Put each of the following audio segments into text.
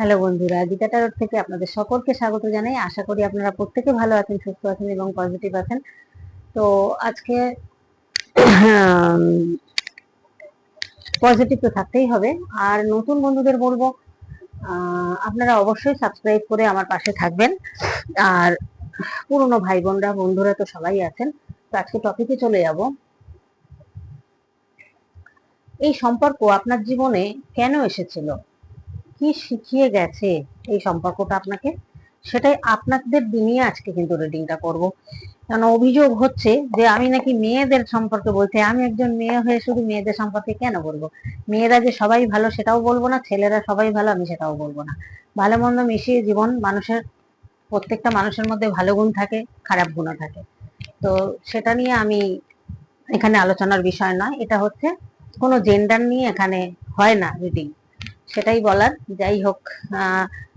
Hello বন্ধুরা, গীতা থেকে আপনাদের সকলকে স্বাগত জানাই। আশা করি আপনারা প্রত্যেকে ভালো আছেন, সুস্থ আছেন এবং পজিটিভ আছেন। তো আজকে পজিটিভ তো থাকতেই হবে। আর নতুন বন্ধুদের বলব আপনারা অবশ্যই সাবস্ক্রাইব করে আমার পাশে থাকবেন। আর পুরনো ভাই বোনরা বন্ধুরা তো সবাই আছেন। তো আজকে টপিকে চলে যাব। এই সম্পর্ক আপনার জীবনে কেন এসেছিল? কি শিখিয়ে গেছে এই সম্পর্কটা আপনাকে? সেটাই আপনাদের নিয়ে আজকে কিন্তু রিডিংটা করব। কারণ অভিযোগ হচ্ছে যে আমি নাকি মেয়েদের সম্পর্কে বলছি আমি একজন মেয়ে হয়ে শুধু মেয়েদের সম্পর্কে কেন বলব? মেয়েরা যে সবাই ভালো সেটাও বলব না, ছেলেরা সবাই ভালো, আমি সেটাও বলব না। ভালো মন্দ মিশিয়ে জীবন মানুষের, প্রত্যেকটা মানুষের মধ্যে ভালো গুণ থাকে, খারাপ গুণও থাকে। তো সেটা নিয়ে আমি এখানে আলোচনার বিষয় নয়, এটা হচ্ছে কোনো জেন্ডার নিয়ে এখানে হয় না রিডিং সেটাই বলার। যাই হোক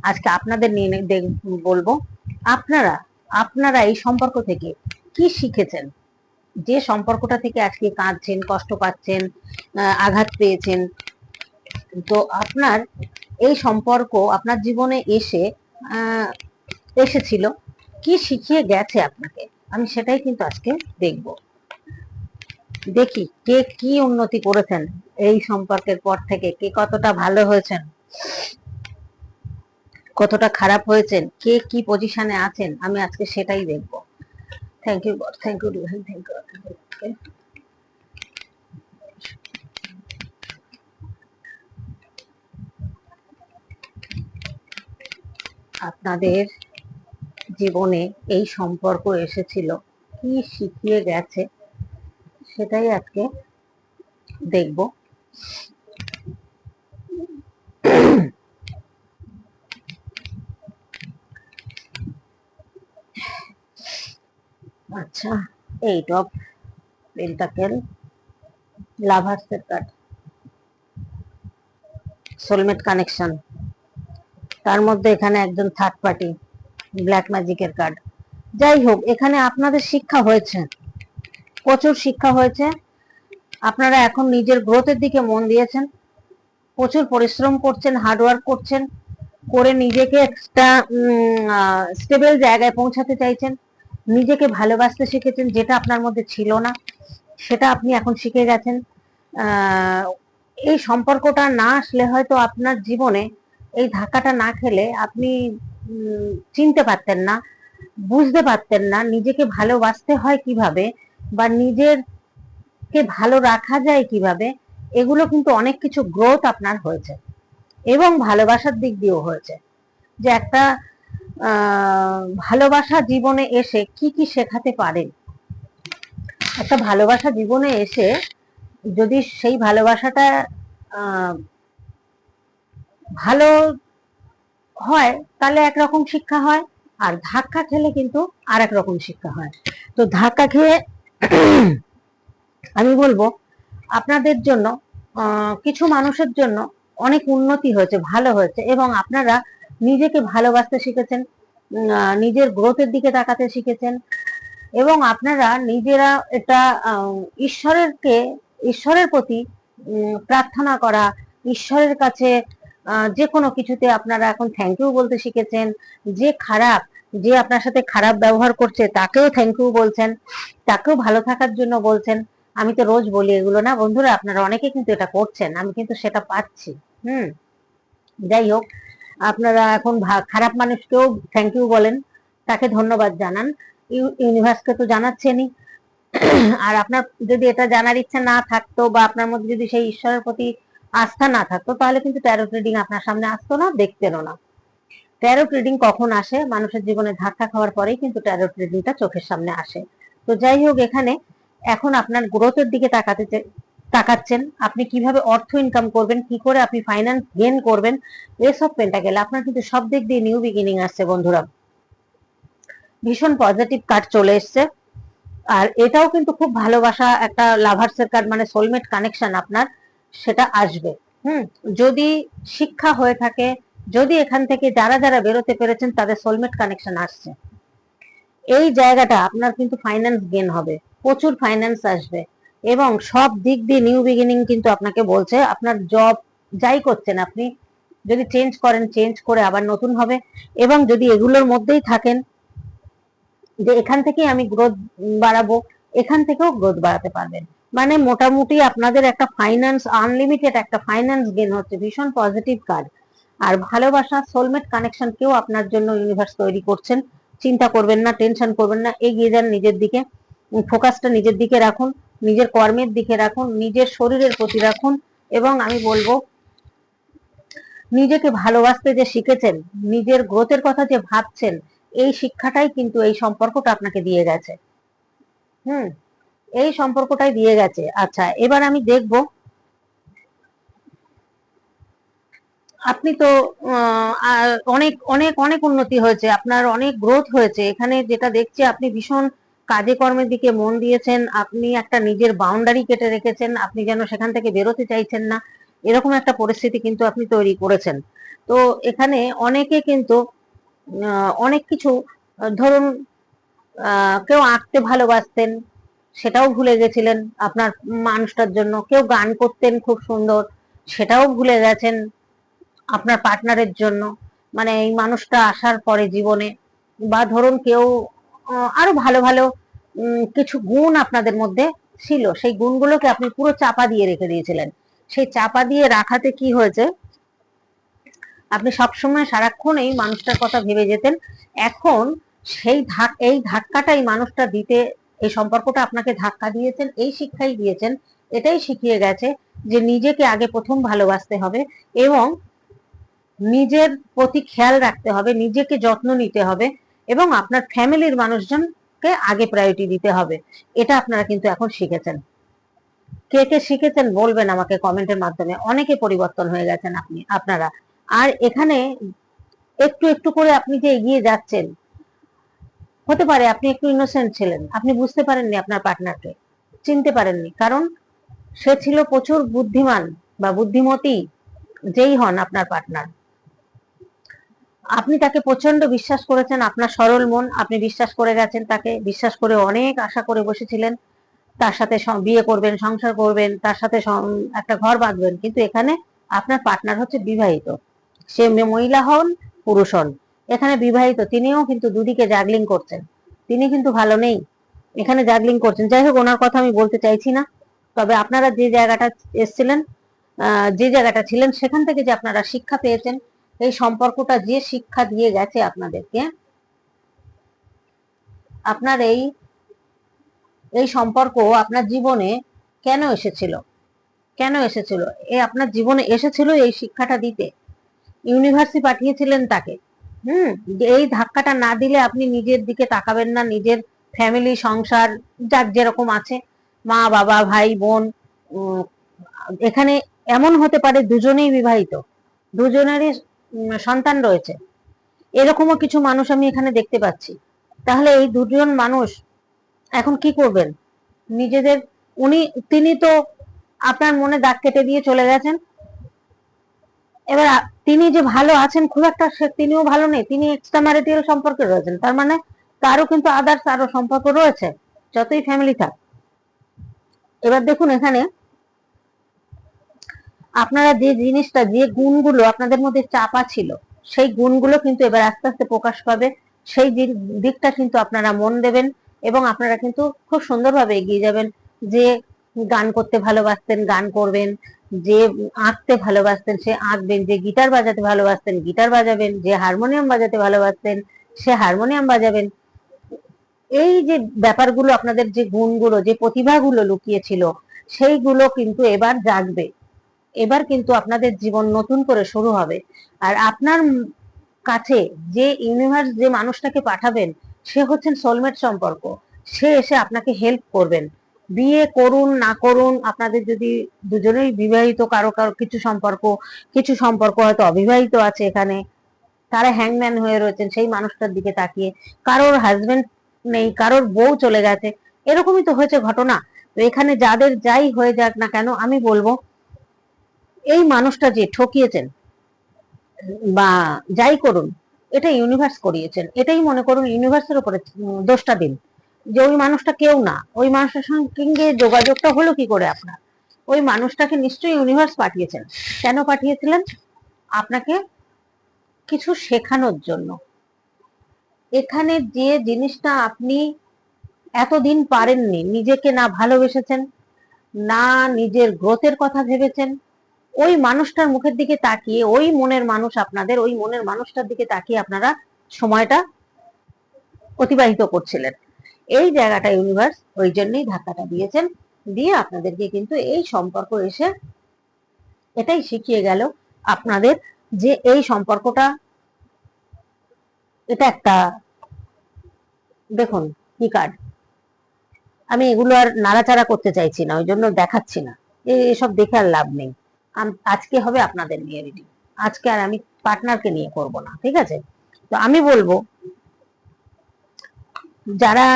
আজকে আপনাদের নিয়ে বলব, আপনারা আপনারা এই সম্পর্ক থেকে কি শিখেছেন? যে সম্পর্কটা থেকে আজকে কাঁদছেন, কষ্ট পাচ্ছেন আঘাত পেয়েছেন, তো আপনার এই সম্পর্ক আপনার জীবনে এসে এসেছিল। কি শিখিয়ে গেছে আপনাকে? আমি সেটাই কিন্তু আজকে দেখব। দেখি কে কি উন্নতি করেছেন এই সম্পর্কের পর থেকে, কে কতটা ভালো হয়েছেন, কতটা খারাপ হয়েছেন, কে কি পজিশনে আছেন, আমি আজকে সেটাই দেখব। Thank you God thank you divine thank you আপনাদের জীবনে এই সম্পর্ক এসেছিল। কি শিখিয়ে গেছে? সেটাই আজকে দেখব। আচ্ছা এইট অফ পেন্টাকেল লাভার্সের কার্ড সোলমেট কানেকশন। তার মধ্যে এখানে একজন থার্ড পার্টি ব্ল্যাক ম্যাজিকের কার্ড। যাই হোক, এখানে আপনাদের শিক্ষা হয়েছে। প্রচুর শিক্ষা হয়েছে। আপনারা এখন নিজের গ্রোথের দিকে মন দিয়েছেন। প্রচুর পরিশ্রম করছেন হার্ডওয়ার্ক করছেন, করে নিজেকে একটা স্টেবল জায়গায় পৌঁছাতে চাইছেন। নিজেকে ভালোবাসতে শিখেছেন, যেটা আপনার মধ্যে ছিল না, সেটা আপনি এখন শিখে গেছেন। এই সম্পর্কটা না আসলে হয়তো আপনার জীবনে এই ধাক্কাটা না খেলে আপনি চিনতে পারতেন না, বুঝতে পারতেন না, নিজেকে ভালোবাসতে হয় কীভাবে বা নিজের কে ভালো রাখা যায় কীভাবে, এগুলো কিন্তু অনেক কিছু গ্রোথ আপনার হয়েছে এবং ভালোবাসার দিক দিয়েও হয়েছে। যে একটা ভালোবাসা জীবনে এসে কি কি শেখাতে পারে? একটা ভালোবাসা জীবনে এসে যদি সেই ভালোবাসাটা ভালো হয়, তাহলে একরকম শিক্ষা হয়, আর ধাক্কা খেলে কিন্তু আর রকম শিক্ষা হয়। তো ধাক্কা খেয়ে আমি বলব, আপনাদের জন্য কিছু মানুষের জন্য অনেক উন্নতি হয়েছে, ভালো হয়েছে, এবং আপনারা নিজেকে ভালোবাসতে শিখেছেন নিজের গ্রোথের দিকে তাকাতে শিখেছেন, এবং আপনারা নিজেরা এটা ঈশ্বরেরকে, ঈশ্বরের প্রতি প্রার্থনা করা, ঈশ্বরের কাছে যে কোনো কিছুতে আপনারা এখন থ্যাংক ইউ বলতে শিখেছেন, যে খারাপ যে আপনার সাথে খারাপ ব্যবহার করছে, তাকেও থ্যাংক ইউ বলছেন, তাকেও ভালো থাকার জন্য বলছেন। আমি তো রোজ বলি এগুলো না, বন্ধুরা, আপনারা অনেকে কিন্তু এটা করছেন, আমি কিন্তু সেটা পাচ্ছি, হুম। যাই হোক, আপনারা এখন খারাপ মানুষকেও থ্যাংক ইউ বলেন, তাকে ধন্যবাদ জানান। ইউ- ইউনিভার্সকে তো জানাচ্ছেনই। আর আপনার যদি এটা জানার ইচ্ছা না থাকতো বা আপনার মধ্যে যদি সেই ঈশ্বরের প্রতি আস্থা না থাকতো, তাহলে কিন্তু ট্যারোট রিডিং আপনার সামনে আসতো না, দেখতেনও না। ট্যারোট রিডিং কখন আসে? মানুষের জীবনে ধাক্কা খাওয়ার পরেই কিন্তু ট্যারোট রিডিংটা চোখের সামনে আসে। তো যাই হোক, এখানে এখন আপনার গ্রোথের দিকে তাকাতে তাকাচ্ছেন। আপনি কীভাবে অর্থ ইনকাম করবেন, কি করে আপনি ফাইন্যান্স গেন করবেন, এসব পেন্টাকেল আপনার কিন্তু সব দিক দিয়ে নিউ বিগিনিং আসছে বন্ধুরা। ভীষণ পজিটিভ কার্ড চলে এসছে। আর এটাও কিন্তু খুব ভালোবাসা একটা লাভার্সের কার্ড মানে সোলমেট কানেকশন আপনার, সেটা আসবে। হুম, যদি শিক্ষা হয়ে থাকে যদি এখান থেকে যারা যারা বেরোতে পেরেছেন, তাদের সোলমেট কানেকশন আসছে। এই জায়গাটা আপনার কিন্তু ফাইন্যান্স গেন হবে। প্রচুর ফাইন্যান্স আসবে। এবং সব দিক দিয়ে নিউ বিগিনিং কিন্তু আপনাকে বলছে, আপনার জব যাই করছেন আপনি, যদি চেঞ্জ করেন চেঞ্জ করে আবার নতুন হবে। এবং যদি এগুলোর মধ্যেই থাকেন, যে এখান থেকেই আমি গ্রোথ বাড়াবো, এখান থেকেও গ্রোথ বাড়াতে পারবেন। মানে মোটামুটি আপনাদের একটা ফাইন্যান্স আনলিমিটেড একটা ফাইন্যান্স গেন হচ্ছে। ভীষণ পজিটিভ কাজ। আর ভালোবাসা সোলমেট কানেকশন কেউ আপনার জন্য ইউনিভার্স তৈরি করছেন। চিন্তা করবেন না টেনশন করবেন না, এগিয়ে যান নিজের দিকে। ফোকাসটা নিজের দিকে রাখুন, নিজের কর্মের দিকে রাখুন, নিজের শরীরের প্রতি রাখুন এবং আমি বলব, নিজেকে ভালোবাসতে যে শিখেছেন, নিজের গ্রোথের কথা যে ভাবছেন, এই শিক্ষাটাই কিন্তু এই সম্পর্কটা আপনাকে দিয়ে গেছে। হুম, এই সম্পর্কটাই দিয়ে গেছে। আচ্ছা এবার আমি দেখব আপনি তো অনেক অনেক অনেক উন্নতি হয়েছে, আপনার অনেক গ্রোথ হয়েছে। এখানে যেটা দেখছি, আপনি ভীষণ কাজে কর্মের দিকে মন দিয়েছেন, আপনি একটা নিজের বাউন্ডারি কেটে রেখেছেন, আপনি যেন সেখান থেকে বেরোতে চাইছেন না, এরকম একটা পরিস্থিতি কিন্তু আপনি তৈরি করেছেন। তো এখানে অনেকে কিন্তু অনেক কিছু, ধরুন কেউ আঁকতে ভালোবাসতেন, সেটাও ভুলে গেছিলেন আপনার মানুষটার জন্য, কেউ গান করতেন খুব সুন্দর, সেটাও ভুলে গেছেন আপনার পার্টনারের জন্য। মানে এই মানুষটা আসার পরে জীবনে বা ধরুন কেউ আরও ভালো ভালো কিছু গুণ আপনাদের মধ্যে ছিল, সেই গুণগুলোকে আপনি পুরো চাপা দিয়ে রেখে দিয়েছিলেন। সেই চাপা দিয়ে রাখাতে কি হয়েছে? আপনি সবসময় সারাক্ষণ এই মানুষটার কথা ভেবে যেতেন। এখন সেই এই ধাক্কাটাই মানুষটা দিতে, এই সম্পর্কটা আপনাকে ধাক্কা দিয়েছেন, এই শিক্ষাই দিয়েছেন, এটাই শিখিয়ে গেছে যে নিজেকে আগে প্রথম ভালোবাসতে হবে এবং নিজের প্রতি খেয়াল রাখতে হবে, নিজেকে যত্ন নিতে হবে এবং আপনার ফ্যামিলির মানুষজনকে আগে প্রায়োরিটি দিতে হবে। এটা আপনারা কিন্তু এখন শিখেছেন। কে কে শিখেছেন বলবেন আমাকে কমেন্টের মাধ্যমে। অনেকে পরিবর্তন হয়ে গেছেন আপনি, আপনারা। আর এখানে একটু একটু করে আপনি যে এগিয়ে যাচ্ছেন, হতে পারে আপনি একটু ইনোসেন্ট ছিলেন, আপনি বুঝতে পারেননি আপনার পার্টনারকে চিনতে পারেননি। কারণ সে ছিল প্রচুর বুদ্ধিমান বা বুদ্ধিমতী, যেই হন আপনার পার্টনার আপনি তাকে প্রচণ্ড বিশ্বাস করেছেন, আপনার সরল মন, আপনি বিশ্বাস করে গেছেন তাকে, বিশ্বাস করে অনেক আশা করে বসেছিলেন। তার সাথে বিয়ে করবেন, সংসার করবেন, তার সাথে একটা ঘর বাঁধবেন, কিন্তু এখানে আপনার পার্টনার হচ্ছে বিবাহিত। সে মহিলা হন, পুরুষ হন, এখানে বিবাহিত, তিনিও কিন্তু দুদিকে জাগলিং করছেন। তিনি কিন্তু ভালো নেই, এখানে জাগলিং করছেন। যাই হোক, ওনার কথা আমি বলতে চাইছি না, তবে আপনারা যে জায়গাটা এসছিলেন যে জায়গাটা ছিলেন, সেখান থেকে যে আপনারা শিক্ষা পেয়েছেন এই সম্পর্কটা যে শিক্ষা দিয়ে গেছে আপনাদেরকে, আপনার এই এই সম্পর্ক আপনার জীবনে কেন এসেছিল? কেন এসেছিল? এ আপনার জীবনে এসেছিল এই শিক্ষাটা দিতে। ইউনিভার্সিটি পাঠিয়েছিলেন তাকে। হুম? এই ধাক্কাটা না দিলে আপনি নিজের দিকে তাকাবেন না, নিজের ফ্যামিলি, সংসার, যার যেরকম আছে, মা, বাবা, ভাই, বোন এখানে এমন হতে পারে দুজনেই বিবাহিত। দুজনেরই সন্তান রয়েছে। এরকমও কিছু মানুষ আমি এখানে দেখতে পাচ্ছি। তাহলে এই দুজন মানুষ এখন কি করবেন? নিজেদের, উনি, তিনি তো আপনার মনে দাগ কেটে দিয়ে চলে গেছেন। এবার তিনি যে ভালো আছেন, খুব একটা তিনিও ভালো নেই। তিনি এক্সট্রা ম্যারিটাল সম্পর্কে রয়েছেন। তার মানে তারও কিন্তু আদার্স আরও সম্পর্ক রয়েছে, যতই ফ্যামিলি থাক। এবার দেখুন এখানে আপনারা যে জিনিসটা, যে গুণগুলো আপনাদের মধ্যে চাপা ছিল, সেই গুণগুলো কিন্তু এবার আস্তে আস্তে প্রকাশ পাবে। সেই দিক- দিকটা কিন্তু আপনারা মন দেবেন এবং আপনারা কিন্তু খুব সুন্দরভাবে এগিয়ে যাবেন। যে গান করতে ভালোবাসতেন, গান করবেন, যে আঁকতে ভালোবাসতেন, সে আঁকবেন, যে গিটার বাজাতে ভালোবাসতেন, গিটার বাজাবেন, যে হারমোনিয়াম বাজাতে ভালোবাসতেন, সে হারমোনিয়াম বাজাবেন। এই যে ব্যাপারগুলো, আপনাদের যে গুণগুলো, যে প্রতিভাগুলো লুকিয়ে ছিল, সেইগুলো কিন্তু এবার জাগবে। এবার কিন্তু আপনাদের জীবন নতুন করে শুরু হবে। আর আপনার কাছে যে ইউনিভার্স যে মানুষটাকে পাঠাবেন, সে হচ্ছেন সোলমেট সম্পর্ক। সে এসে আপনাকে হেল্প করবেন। বিয়ে করুন, না করুন, আপনাদের যদি দুজনেই বিবাহিত, কারও কারও কিছু সম্পর্ক কিছু সম্পর্ক হয়তো অবিবাহিত আছে এখানে, তারা হ্যাংম্যান হয়ে রয়েছেন, সেই মানুষটার দিকে তাকিয়ে। কারোর হাজবেন্ড নেই, কারোর বউ চলে গেছে, এরকমই তো হয়েছে ঘটনা। তো এখানে যাদের যাই হয়ে যাক না কেন, আমি বলব এই মানুষটা যে ঠকিয়েছেন বা যাই করুন, এটা ইউনিভার্স করিয়েছেন। এটাই মনে করুন ইউনিভার্সের উপরে দোষটা দিন। যে ওই মানুষটা কেউ না, ওই মানুষটার সঙ্গে যোগাযোগটা হলো কি করে আপনার? ওই মানুষটাকে নিশ্চয়ই ইউনিভার্স পাঠিয়েছেন। কেন পাঠিয়েছিলেন? আপনাকে কিছু শেখানোর জন্য। এখানে যে জিনিসটা আপনি এতদিন পারেননি, নিজেকে না ভালোবেসেছেন, না নিজের গ্রোথের কথা ভেবেছেন ওই মানুষটার মুখের দিকে তাকিয়ে, ওই মনের মানুষ আপনাদের, ওই মনের মানুষটার দিকে তাকিয়ে আপনারা সময়টা অতিবাহিত করছিলেন। এই জায়গাটা ইউনিভার্স ওই জন্যই ধাক্কাটা দিয়েছেন। দিয়ে আপনাদেরকে কিন্তু এই সম্পর্ক এসে এটাই শিখিয়ে গেল আপনাদের যে এই সম্পর্কটা এটা একটা, দেখুন কি কার্ড আমি এগুলো আর নাড়াচাড়া করতে চাইছি না, ওই জন্য দেখাচ্ছি না। এসব দেখে আর লাভ নেই। আজকে হবে আপনাদের নিয়ে রিডিং আজকে আর আমি পার্টনারকে নিয়ে করব না, ঠিক আছে? তো আমি বলব, যারা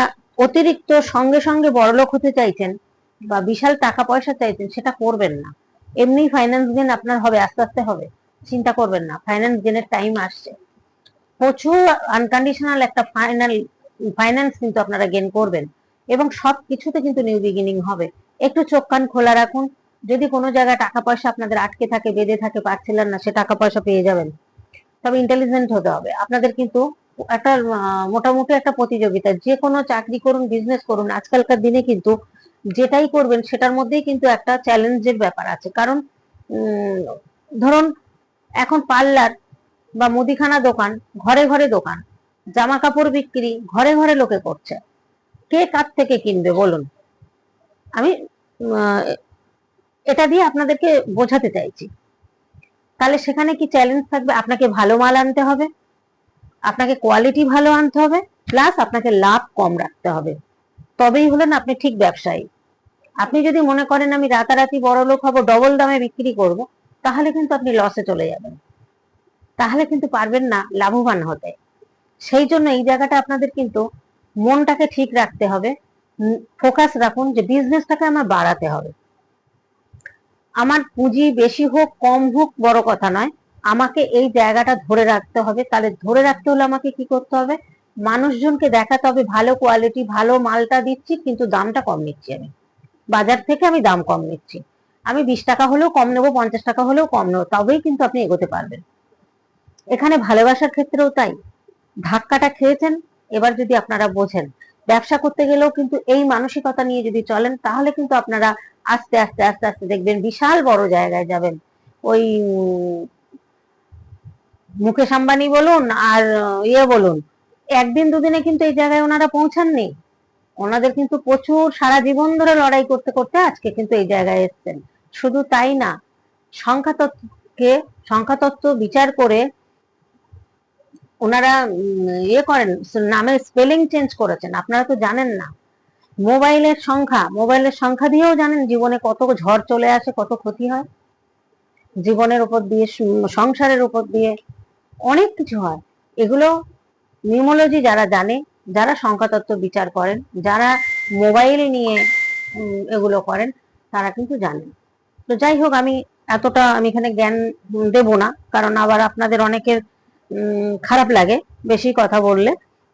অতিরিক্ত সঙ্গে সঙ্গে বড়লোক হতে চাইছেন বা বিশাল টাকা পয়সা চাইছেন, সেটা করবেন না। এমনি ফাইন্যান্স গেন আপনার হবে, আস্তে আস্তে হবে। চিন্তা করবেন না ফাইন্যান্স গেনের টাইম আসছে। প্রচুর আনকন্ডিশনাল একটা ফাইনাল ফাইন্যান্স কিন্তু আপনারা গেন করবেন। এবং সব কিছুতে কিন্তু নিউ বিগিনিং হবে। একটু চোখ কান খোলা রাখুন যদি কোনো জায়গায় টাকা পয়সা আপনাদের আটকে থাকে, বেঁধে থাকে, পাচ্ছিলেন না, সে টাকা পয়সা পেয়ে যাবেন। তবে ইন্টেলিজেন্ট হতে হবে। আপনাদের কিন্তু একটা মোটামুটি একটা প্রতিযোগিতা। যে কোনো চাকরি করুন বিজনেস করুন, আজকালকার দিনে কিন্তু যেটাই করবেন, সেটার মধ্যেই কিন্তু একটা চ্যালেঞ্জের ব্যাপার আছে। কারণ ধরুন, এখন পার্লার বা মুদিখানা দোকান ঘরে ঘরে দোকান জামা কাপড় বিক্রি ঘরে ঘরে লোকে করছে। কে কার থেকে কিনবে বলুন? আমি এটা দিয়ে আপনাদেরকে বোঝাতে চাইছি। তাহলে সেখানে কি চ্যালেঞ্জ থাকবে? আপনাকে ভালো মাল আনতে হবে, আপনাকে কোয়ালিটি ভালো আনতে হবে প্লাস আপনাকে লাভ কম রাখতে হবে। তবেই হলেন আপনি ঠিক ব্যবসায়ী। আপনি যদি মনে করেন আমি রাতারাতি বড় লোক হব ডবল দামে বিক্রি করব, তাহলে কিন্তু আপনি লসে চলে যাবেন। তাহলে কিন্তু পারবেন না লাভবান হতে। সেই জন্য এই জায়গাটা আপনাদের কিন্তু মনটাকে ঠিক রাখতে হবে ফোকাস রাখুন যে বিজনেসটাকে আমার বাড়াতে হবে। আমার পুঁজি বেশি হোক, কম হোক, বড় কথা নয়। আমাকে এই জায়গাটা ধরে রাখতে হবে। তাহলে ধরে রাখতে হলে আমাকে কি করতে হবে? মানুষজনকে দেখাতে হবে, ভালো কোয়ালিটি ভালো মালটা দিচ্ছি, কিন্তু দামটা কম নিচ্ছি আমি। বাজার থেকে আমি দাম কম নিচ্ছি। আমি বিশ টাকা হলেও কম নেব, পঞ্চাশ টাকা হলেও কম নেব, তবেই কিন্তু আপনি এগোতে পারবেন। এখানে ভালোবাসার ক্ষেত্রেও তাই। ধাক্কাটা খেয়েছেন, এবার যদি আপনারা বোঝেন। ব্যবসা করতে গেলেও কিন্তু এই মানসিকতা নিয়ে যদি চলেন, তাহলে কিন্তু আপনারা আস্তে আস্তে আস্তে আস্তে দেখবেন বিশাল বড় জায়গায় যাবেন। ওই মুকেশ আম্বানি বলুন আর ইয়ে বলুন, একদিন দুদিনে কিন্তু এই জায়গায় ওনারা পৌঁছাননি। ওনাদের কিন্তু প্রচুর সারা জীবন ধরে লড়াই করতে করতে আজকে কিন্তু এই জায়গায় এসছেন। শুধু তাই না, সংখ্যাতত্ত্বকে, সংখ্যাতত্ত্ব বিচার করে ওনারা ইয়ে করেন, নামের স্পেলিং চেঞ্জ করেছেন। আপনারা তো জানেন না। মোবাইলের সংখ্যা মোবাইলের সংখ্যা দিয়েও জানেন জীবনে কত ঝড় চলে আসে, কত ক্ষতি হয়। জীবনের উপর দিয়ে সংসারের উপর দিয়ে অনেক কিছু হয়। এগুলো নিউমোলজি যারা জানে, যারা সংখ্যাতত্ত্ব বিচার করেন, যারা মোবাইল নিয়ে এগুলো করেন, তারা কিন্তু জানেন তো যাই হোক, আমি এতটা, আমি এখানে জ্ঞান দেব না, কারণ আবার আপনাদের অনেকের খারাপ লাগে বেশি কথা বললে।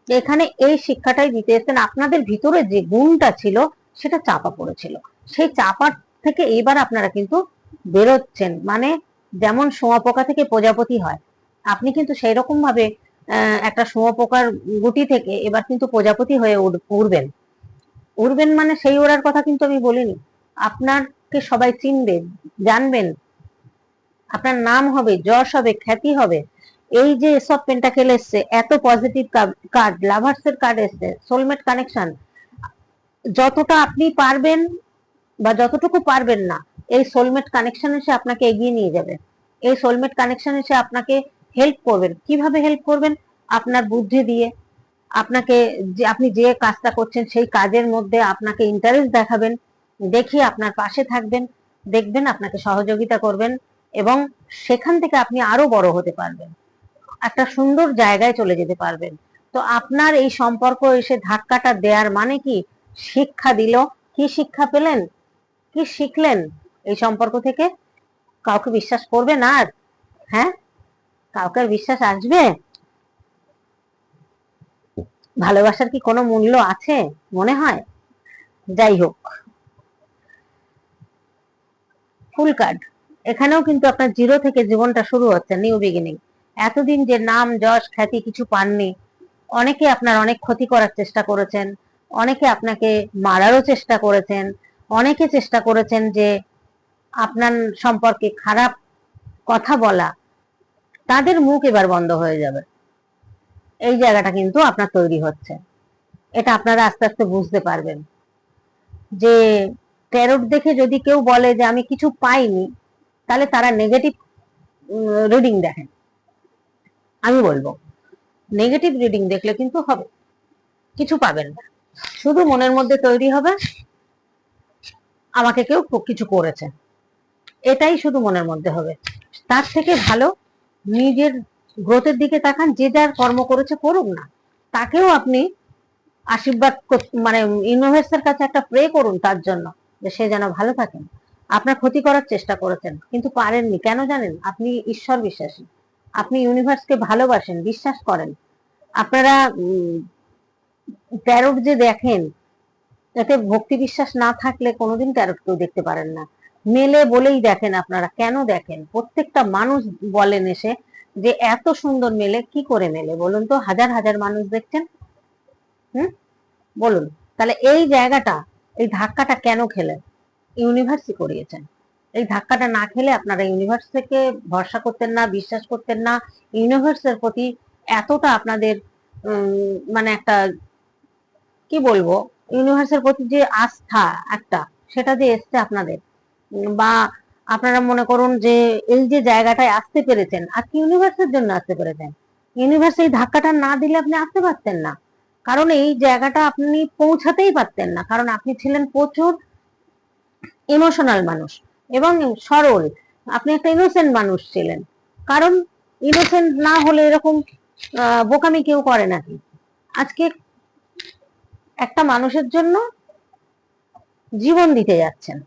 এখানে এই শিক্ষাটাই দিতে এসেছেন। আপনাদের ভিতরে যে গুণটা ছিল, সেটা চাপা পড়েছিল। সেই চাপার থেকে এবার আপনারা কিন্তু বেরোচ্ছেন। মানে যেমন শুঁয়াপোকা থেকে প্রজাপতি হয়, আপনি কিন্তু সেই রকম ভাবে একটা শুঁয়াপোকার গুটি থেকে এবার কিন্তু প্রজাপতি হয়ে উড়- উড়বেন। উড়বেন মানে সেই ওড়ার কথা কিন্তু আমি বলিনি। আপনাকে সবাই চিনবে, জানবেন। আপনার নাম হবে, যশ হবে, খ্যাতি হবে। এই যে সব পেন্টাকেল এসছে, এত পজিটিভ কার্ড লাভার্স এর কার্ড এসছে সোলমেট কানেকশন যতটা আপনি পারবেন বা যতটুকু পারবেন না, এই সোলমেট কানেকশন এসে আপনাকে এগিয়ে নিয়ে যাবে। এই সোলমেট কানেকশন এসে আপনাকে হেল্প করবেন। কীভাবে হেল্প করবেন? আপনার বুদ্ধি দিয়ে, আপনাকে যে, আপনি যে কাজটা করছেন সেই কাজের মধ্যে আপনাকে ইন্টারেস্ট দেখাবেন দেখিয়ে আপনার পাশে থাকবেন, দেখবেন আপনাকে সহযোগিতা করবেন এবং সেখান থেকে আপনি আরও বড় হতে পারবেন। একটা সুন্দর জায়গায় চলে যেতে পারবেন। তো আপনার এই সম্পর্ক এসে ধাক্কাটা দেওয়ার মানে কি? শিক্ষা দিল। কি শিক্ষা পেলেন? কি শিখলেন এই সম্পর্ক থেকে? কাউকে বিশ্বাস করবেন আর? হ্যাঁ? কাউকে বিশ্বাস আসবে? ভালোবাসার কি কোনো মূল্য আছে? মনে হয়? যাই হোক। Fool card. এখানেও কিন্তু আপনার জিরো থেকে জীবনটা শুরু হচ্ছে, নিউ বিগিনিং। এতদিন যে নাম যশ খ্যাতি কিছু পাননি, অনেকে আপনার অনেক ক্ষতি করার চেষ্টা করেছেন, অনেকে আপনাকে মারারও চেষ্টা করেছেন, অনেকে চেষ্টা করেছেন যে আপনার সম্পর্কে খারাপ কথা বলা, তাদের মুখ এবার বন্ধ হয়ে যাবে। এই জায়গাটা কিন্তু আপনার তৈরি হচ্ছে। এটা আপনারা আস্তে আস্তে বুঝতে পারবেন। যে ট্যারোট দেখে যদি কেউ বলে যে আমি কিছু পাইনি, তাহলে তারা নেগেটিভ রিডিং দেখেন। আমি বলব নেগেটিভ রিডিং দেখলে কিন্তু হবে, কিছু পাবেন না। শুধু মনের মধ্যে তৈরি হবে, আমাকে কেউ কিছু করেছে। এটাই শুধু মনের মধ্যে হবে। তার থেকে ভালো, নিজের গ্রোথের দিকে তাকান, যে যার কর্ম করেছে করুক না, তাকেও আপনি আশীর্বাদ মানে ইউনিভার্সের কাছে একটা প্রে করুন তার জন্য, যে সে যেন ভালো থাকেন। আপনার ক্ষতি করার চেষ্টা করেছেন, কিন্তু পারেননি, কেন জানেন? আপনি ঈশ্বর বিশ্বাসী। আপনি ইউনিভার্সকে ভালোবাসেন, বিশ্বাস করেন। আপনারা ট্যারোট যে দেখেন, এতে ভক্তি বিশ্বাস না থাকলে কোনোদিন ট্যারোট কেউ দেখতে পারেন না। মেলে বলেই দেখেন আপনারা, কেন দেখেন? প্রত্যেকটা মানুষ বলেন এসে যে, এত সুন্দর মেলে, কি করে মেলে? বলুন তো, হাজার হাজার মানুষ দেখছেন? হুম? বলুন। তাহলে এই জায়গাটা, এই ধাক্কাটা কেন খেলেন? ইউনিভার্সই করিয়েছেন। এই ধাক্কাটা না খেলে আপনারা ইউনিভার্স থেকে ভরসা করতেন না, বিশ্বাস করতেন না। ইউনিভার্সের প্রতি এতটা আপনাদের মানে একটা, কি বলব? ইউনিভার্সের প্রতি যে আস্থা একটা, সেটা যে এসছে আপনাদের। বা আপনারা মনে করুন যে এই যে জায়গাটায় আসতে পেরেছেন, আর কি ইউনিভার্সের জন্য আসতে পেরেছেন? ইউনিভার্স এই ধাক্কাটা না দিলে আপনি আসতে পারতেন না। কারণ এই জায়গাটা আপনি পৌঁছাতেই পারতেন না। কারণ আপনি ছিলেন প্রচুর ইমোশনাল মানুষ। এবং সরল। আপনি একটা ইনোসেন্ট মানুষ ছিলেন। কারণ ইনোসেন্ট না হলে এরকম বোকামি কেউ করে নাকি আজকে একটা মানুষের জন্য জীবন দিতে যাচ্ছেন।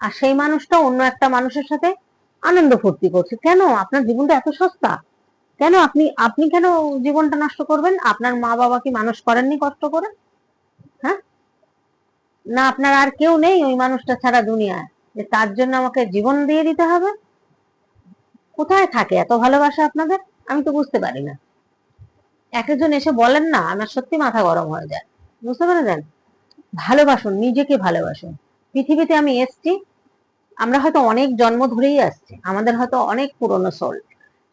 আর সেই মানুষটা অন্য একটা মানুষের সাথে আনন্দ ফুর্তি করছে। কেন? আপনার জীবনটা এত সস্তা। কেন আপনি আপনি কেন জীবনটা নষ্ট করবেন? আপনার মা বাবা কি মানুষ করেননি কষ্ট করে? হ্যাঁ? না, আপনার আর কেউ নেই ওই মানুষটা ছাড়া দুনিয়ায়। যে তার জন্য আমাকে জীবন দিয়ে দিতে হবে। কোথায় থাকে এত ভালোবাসা আপনাদের? আমি তো বুঝতে পারি না। এক একজন এসে বলেন না, আমার সত্যি মাথা গরম হয়ে যায়। বুঝতে পেরেছেন? ভালোবাসুন, নিজেকে ভালোবাসুন। পৃথিবীতে আমি এসছি, আমরা হয়তো অনেক জন্ম ধরেই আসছি, আমাদের হয়তো অনেক পুরনো সোল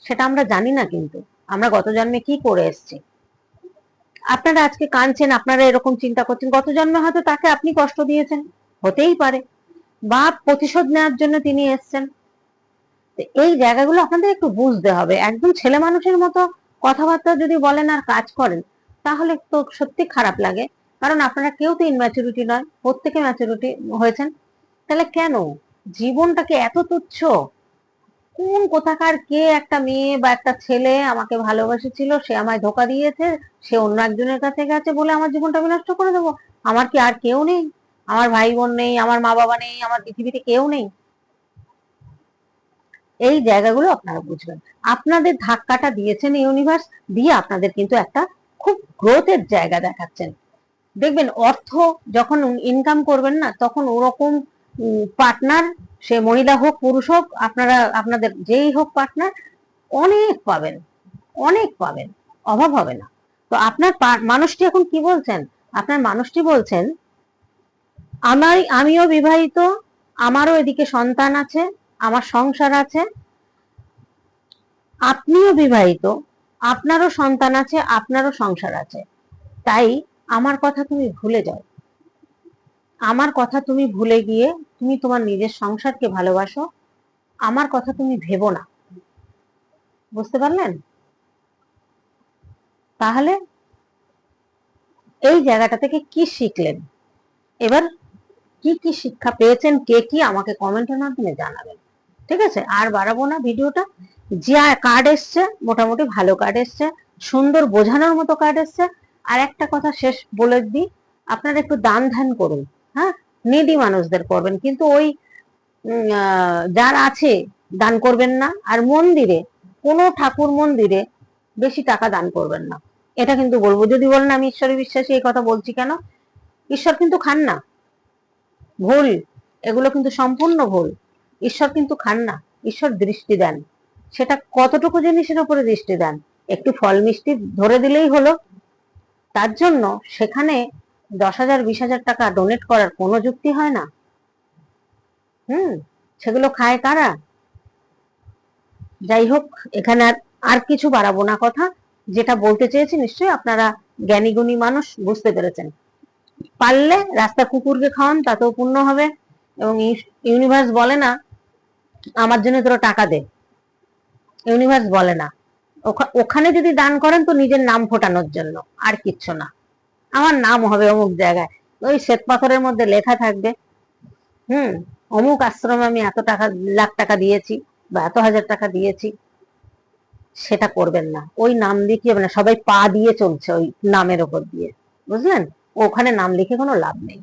সেটা আমরা জানি না কিন্তু, আমরা গত জন্মে কি করে এসছি। আপনারা আজকে কাঁদছেন, আপনারা এরকম চিন্তা করছেন, গত জন্মে হয়তো তাকে আপনি কষ্ট দিয়েছেন, হতেই পারে। বা প্রতিশোধ নেওয়ার জন্য তিনি এসছেন। এই জায়গাগুলো আপনাদের একটু বুঝতে হবে। একদম ছেলে মানুষের মতো কথাবার্তা যদি বলেন আর কাজ করেন, তাহলে তো সত্যি খারাপ লাগে। কারণ আপনারা কেউ তো ইনম্যাচুরিটি নয়, প্রত্যেকে ম্যাচুরিটি হয়েছেন। তাহলে কেন? জীবনটাকে এত তুচ্ছ। কোন কোথাকার কে একটা মেয়ে বা একটা ছেলে আমাকে ভালোবাসেছিল, সে আমায় ধোকা দিয়েছে, সে অন্য একজনের কাছে গেছে বলে আমার জীবনটা আমি নষ্ট করে দেবো? আমার কি আর কেউ নেই? আমার ভাই বোন নেই, আমার মা বাবা নেই, আমার পৃথিবীতে কেউ নেই। এই জায়গাগুলো আপনারা বুঝবেন। আপনাদের ধাক্কাটা দিয়েছেন ইউনিভার্স দিয়ে আপনাদের কিন্তু একটা খুব গ্রোথের জায়গা দেখাচ্ছেন। দেখবেন, অর্থ যখন ইনকাম করবেন না, তখন ওরকম পার্টনার সে মহিলা হোক, পুরুষ হোক, আপনারা, আপনাদের যেই হোক পার্টনার অনেক পাবেন অনেক পাবেন, অভাব হবে না। তো আপনার মানুষটি এখন কি বলছেন? আপনার মানুষটি বলছেন আমার, আমিও বিবাহিত, আমারও এদিকে সন্তান আছে, আমার সংসার আছে, আপনিও বিবাহিত, আপনারও সন্তান আছে, আপনারও সংসার আছে। তাই আমার কথা তুমি ভুলে যাও। আমার কথা তুমি ভুলে গিয়ে তুমি তোমার নিজের সংসারকে ভালোবাসো, আমার কথা তুমি ভেবো না। বুঝতে পারলেন? তাহলে এই জায়গাটা থেকে কি শিখলেন? এবার কি কি শিক্ষা পেয়েছেন, কে কি আমাকে কমেন্টের মাধ্যমে জানাবেন। ঠিক আছে? আর বাড়াবো না ভিডিওটা। যে কার্ড এসছে, মোটামুটি ভালো কার্ড এসছে, সুন্দর বোঝানোর মতো কার্ড এসছে। আর একটা কথা শেষ বলে দিই, আপনারা একটু দান ধ্যান করুন হ্যাঁ? নিডি মানুষদের করবেন, কিন্তু ওই যার আছে, দান করবেন না। আর মন্দিরে, কোনো ঠাকুর মন্দিরে বেশি টাকা দান করবেন না। এটা কিন্তু বলব। যদি বলেন আমি ঈশ্বরে বিশ্বাসী, এই কথা বলছি কেন? ঈশ্বর কিন্তু খান না। ভুল এগুলো কিন্তু সম্পূর্ণ ভুল ঈশ্বর কিন্তু খান না, ঈশ্বর দৃষ্টি দেন। সেটা কতটুকু জিনিসের উপরে দৃষ্টি দেন? একটু ফল মিষ্টি ধরে দিলেই হলো। তার জন্য সেখানে দশ হাজার, বিশ হাজার টাকা ডোনেট করার কোনো যুক্তি হয় না। হুম, সেগুলো খায় কারা? যাই হোক, এখানে আর আর কিছু বাড়াবো না কথা। যেটা বলতে চেয়েছি নিশ্চয়ই আপনারা জ্ঞানী গুণী মানুষ, বুঝতে পেরেছেন। পারলে রাস্তা কুকুরকে খাওয়ান, তাতেও পূর্ণ হবে। এবং ইউনিভার্স বলে না, আমার জন্য তোরা টাকা দে। ইউনিভার্স বলে না। ওখানে যদি দান করেন তো নিজের নাম ফোটানোর জন্য, আর কিচ্ছু না। আমার নাম হবে অমুক জায়গায়। ওই শ্বেত পাথরের মধ্যে লেখা থাকবে, হুম, অমুক আশ্রমে আমি এত টাকা, লাখ টাকা দিয়েছি বা এত হাজার টাকা দিয়েছি। সেটা করবেন না। ওই নাম লিখে হবে না? সবাই পা দিয়ে চলছে ওই নামের ওপর দিয়ে। বুঝলেন? ওখানে নাম লিখে কোনো লাভ নেই।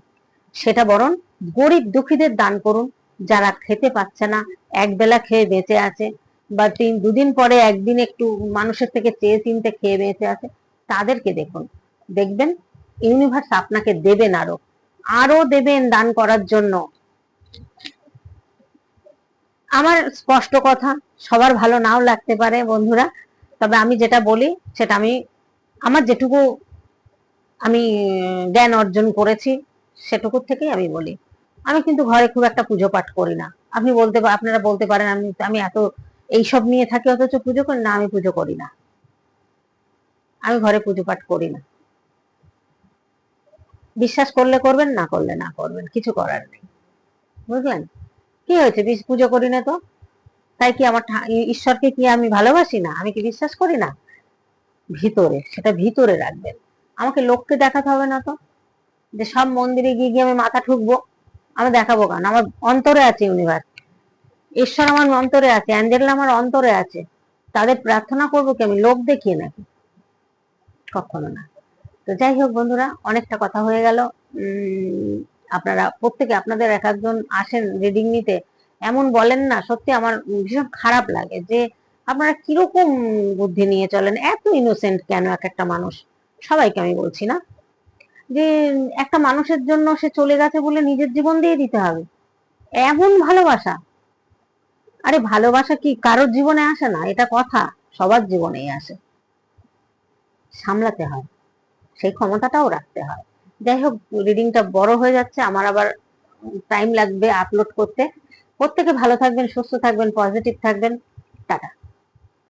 সেটা বরং গরিব দুঃখীদের দান করুন, যারা খেতে পাচ্ছে না এক বেলা খেয়ে বেঁচে আছে বা তিন, দুদিন পরে একদিন একটু মানুষের থেকে চেয়ে চিনতে খেয়ে বেঁচে আছে, তাদেরকে দেখুন। দেখবেন ইউনিভার্স আপনাকে দেবেন আরও। আরও দেবেন দান করার জন্য। আমার স্পষ্ট কথা, সবার ভালো নাও লাগতে পারে বন্ধুরা। তবে আমি যেটা বলি, সেটা আমি, আমার যেটুকু আমি জ্ঞান অর্জন করেছি, সেটুকুর থেকেই আমি বলি। আমি কিন্তু ঘরে খুব একটা পুজো পাঠ করি না। আপনি বলতে আপনারা বলতে পারেন, আমি আমি এত এইসব নিয়ে থাকি অথচ পুজো করি না, আমি পুজো করি না। আমি ঘরে পুজো পাঠ করি না। বিশ্বাস করলে করবেন, না করলে না করবেন, কিছু করার নেই। বুঝলেন? কি হয়েছে? পুজো করি না তো? তাই কি আমার ঈশ্বরকে কি আমি ভালোবাসি না? আমি কি বিশ্বাস করি না? ভিতরে, সেটা ভিতরে রাখবেন। আমাকে লোককে দেখাতে হবে না তো? যে সব মন্দিরে গিয়ে গিয়ে আমি মাথা ঠুকবো? আমি দেখাবো কেন? আমার অন্তরে আছে ইউনিভার্স ঈশ্বর আমার অন্তরে আছে অ্যাঞ্জেল আমার অন্তরে আছে। তাদের প্রার্থনা করব কি আমি? লোক দেখিয়ে নাকি? কখনো না। তো যাই হোক বন্ধুরা, অনেকটা কথা হয়ে গেল। আপনারা, প্রত্যেকে আপনাদের এক একজন আসেন রিডিং নিতে। এমন বলেন না, সত্যি আমার ভীষণ খারাপ লাগে যে আপনারা কীরকম বুদ্ধি নিয়ে চলেন? এত ইনোসেন্ট কেন এক একটা মানুষ? সবাইকে আমি বলছি না। যে একটা মানুষের জন্য সে চলে গেছে বলে নিজের জীবন দিয়ে দিতে হবে। এমন ভালোবাসা। আরে ভালোবাসা কি কারোর জীবনে আসে না? এটা কথা সবার জীবনেই আসে। সামলাতে হয়। সেই ক্ষমতাটাও রাখতে হয়। যাই হোক রিডিংটা বড় হয়ে যাচ্ছে। আমার আবার টাইম লাগবে আপলোড করতে। প্রত্যেকে ভালো থাকবেন, সুস্থ থাকবেন পজিটিভ থাকবেন। টাটা।